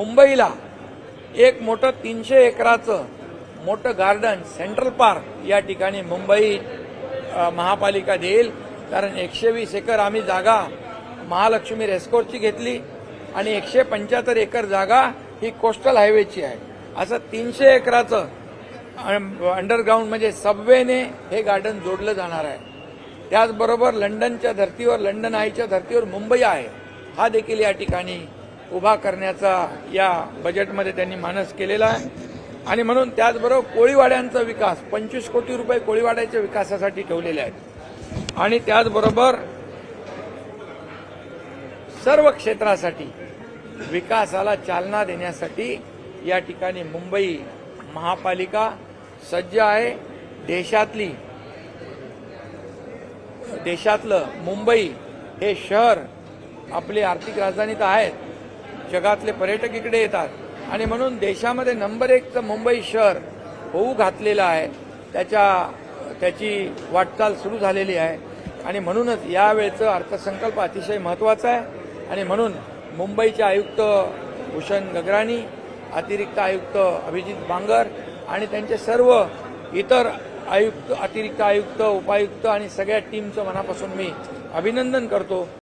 मुंबईला एक मोठं तीनशे एकराचं मोठं गार्डन सेंट्रल पार्क या ठिकाणी मुंबई महापालिका देईल. कारण एकशे वीस एकर आम्ही जागा महालक्ष्मी रेस्कोर्सची घेतली आणि एकशे पंच्याहत्तर एकर जागा ही कोस्टल हायवेची आहे. असं तीनशे एकराचं अंडरग्राऊंड म्हणजे सबवेने हे गार्डन जोडलं जाणार आहे. त्याचबरोबर लंडनच्या धर्तीवर लंडन आयच्या धर्तीवर मुंबई आहे. हा देखील या ठिकाणी उभा करण्याचा या बजेटमध्ये त्यांनी मानस केलेला आहे. आणि म्हणून त्याचबरोबर कोळीवाड्यांचा विकास पंचवीस कोटी रुपये कोळीवाड्याच्या विकासासाठी ठेवलेले आहेत. आणि त्याचबरोबर सर्व क्षेत्रासाठी विकासाला चालना देण्यासाठी या ठिकाणी मुंबई महापालिका सज्ज आहे. देशातली देशातलं मुंबई हे शहर आपली आर्थिक राजधानी तर आहेत. जगातले पर्यटक इकडे येतात. आणि म्हणून देशामध्ये नंबर एकचं मुंबई शहर होऊ घातलेलं आहे. त्याच्या त्याची वाटचाल सुरू झालेली आहे. आणि म्हणूनच यावेळचं अर्थसंकल्प अतिशय महत्त्वाचा आहे. आणि म्हणून मुंबईचे आयुक्त भूषण गगराणी अतिरिक्त आयुक्त अभिजित बांगर आणि त्यांचे सर्व इतर आयुक्त अतिरिक्त आयुक्त उपायुक्त आणि सगळ्या टीमचं मनापासून मी अभिनंदन करतो.